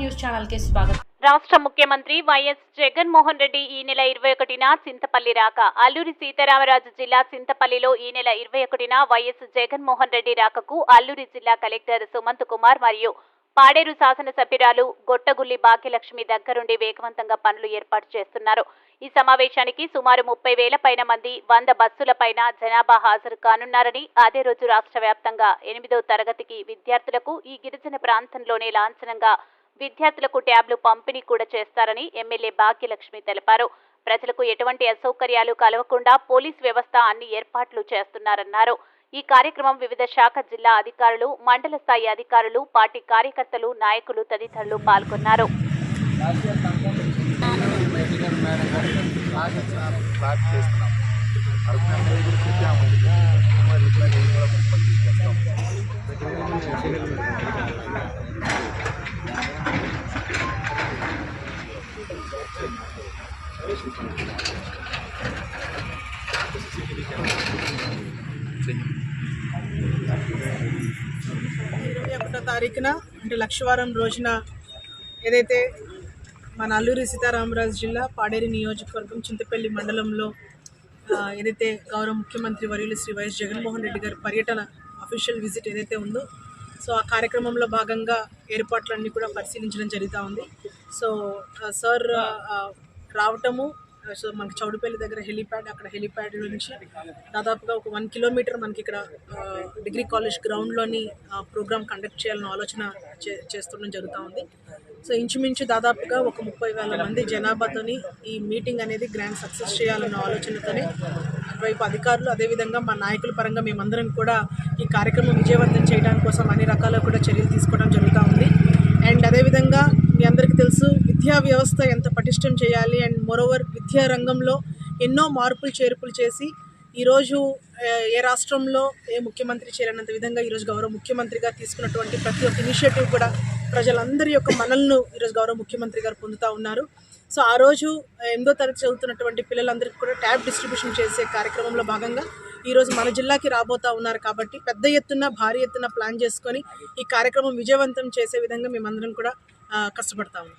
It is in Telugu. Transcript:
న్యూస్ ఛానల్కి స్వాగతం. రాష్ట్ర ముఖ్యమంత్రి వైఎస్ జగన్మోహన్ రెడ్డి ఈ నెల ఇరవై ఒకటిన చింతపల్లి రాక. అల్లూరి సీతారామరాజు జిల్లా చింతపల్లిలో ఈ నెల ఇరవై ఒకటిన వైఎస్ జగన్మోహన్ రెడ్డి రాకకు అల్లూరి జిల్లా కలెక్టర్ సుమంత్ కుమార్ మరియు పాడేరు శాసనసభ్యురాలు గొట్టగుల్లి భాగ్యలక్ష్మి దగ్గరుండి వేగవంతంగా పనులు ఏర్పాటు చేస్తున్నారు. ఈ సమావేశానికి సుమారు ముప్పై వేల పైన మంది వంద బస్సుల పైన జనాభా హాజరు కానున్నారని అదే రోజు రాష్ట్ర వ్యాప్తంగా ఎనిమిదో తరగతికి విద్యార్థులకు ఈ గిరిజన ప్రాంతంలోనే లాంఛనంగా విద్యార్థులకు ట్యాబ్లు పంపిణీ కూడా చేస్తారని ఎమ్మెల్యే భాగ్యలక్ష్మి తెలిపారు. ప్రజలకు ఎటువంటి అసౌకర్యాలు కలవకుండా పోలీస్ వ్యవస్థ అన్ని ఏర్పాట్లు చేస్తున్నారన్నారు. ఈ కార్యక్రమం వివిధ శాఖ జిల్లా అధికారులు మండల స్థాయి అధికారులు పార్టీ కార్యకర్తలు నాయకులు తదితరులు పాల్గొన్నారు. ఇరవై ఒకటో తారీఖున అంటే లక్షవారం రోజున ఏదైతే మన అల్లూరి సీతారామరాజు జిల్లా పాడేరు నియోజకవర్గం చింతపల్లి మండలంలో ఏదైతే గౌరవ ముఖ్యమంత్రి వర్యులు శ్రీ వైఎస్ జగన్మోహన్ రెడ్డి గారి పర్యటన అఫీషియల్ విజిట్ ఏదైతే ఉందో సో ఆ కార్యక్రమంలో భాగంగా ఏర్పాట్లన్నీ కూడా పరిశీలించడం జరుగుతూ ఉంది. సో సార్ రావటము సో మనకి చౌడుపల్లి దగ్గర హెలిప్యాడ్ అక్కడ హెలిప్యాడ్ నుంచి దాదాపుగా ఒక వన్ కిలోమీటర్ మనకి ఇక్కడ డిగ్రీ కాలేజ్ గ్రౌండ్లోని ప్రోగ్రామ్ కండక్ట్ చేయాలన్న ఆలోచన చే చేస్తుండడం జరుగుతూ ఉంది. సో ఇంచుమించు దాదాపుగా ఒక ముప్పై వేల మంది జనాభాతోని ఈ మీటింగ్ అనేది గ్రాండ్ సక్సెస్ చేయాలన్న ఆలోచనతోనే అటువైపు అధికారులు అదేవిధంగా మా నాయకుల పరంగా మేమందరం కూడా ఈ కార్యక్రమం విజయవంతం చేయడానికి కోసం అన్ని రకాల కూడా చర్యలు తీసుకోవడం జరుగుతూ ఉంది. అండ్ అదేవిధంగా విద్యా వ్యవస్థ ఎంత పటిష్టం చేయాలి? అండ్ మోరోవర్ విద్యా రంగంలో ఎన్నో మార్పులు చేర్పులు చేసి ఈరోజు ఏ రాష్ట్రంలో ఏ ముఖ్యమంత్రి చేయలేనంత విధంగా ఈరోజు గౌరవ ముఖ్యమంత్రిగా తీసుకున్నటువంటి ప్రతి ఒక్క ఇనిషియేటివ్ కూడా ప్రజలందరి యొక్క మనల్ని ఈరోజు గౌరవ ముఖ్యమంత్రి గారు పొందుతూ ఉన్నారు. సో ఆ రోజు ఎనిమిదో తరగతి చదువుతున్నటువంటి పిల్లలందరికీ కూడా ట్యాబ్ డిస్ట్రిబ్యూషన్ చేసే కార్యక్రమంలో భాగంగా ఈరోజు మన జిల్లాకి రాబోతా ఉన్నారు కాబట్టి పెద్ద ఎత్తున భారీ ఎత్తున ప్లాన్ చేసుకొని ఈ కార్యక్రమం విజయవంతం చేసే విధంగా మేమందరం కూడా కష్టపడతా ఉన్నాం.